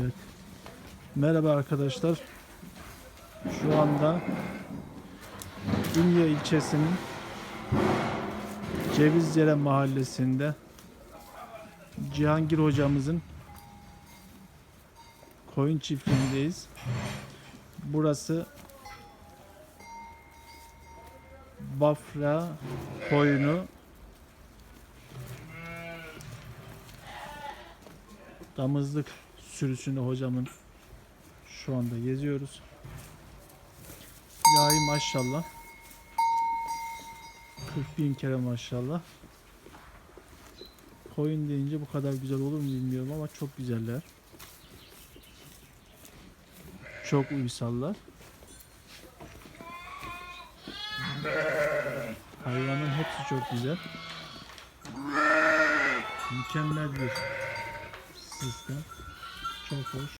Evet. Merhaba arkadaşlar. Şu anda Ünye ilçesinin Cevizcere mahallesinde Cihangir hocamızın koyun çiftliğindeyiz. Burası Bafra koyunu damızlık sürüsünü hocamın şu anda geziyoruz. Yağı maşallah. 40 bin kere maşallah. Koyun deyince bu kadar güzel olur mu bilmiyorum ama çok güzeller. Çok uysallar. Hayvanın hepsi çok güzel. Mükemmel bir sistem. Çok hoş.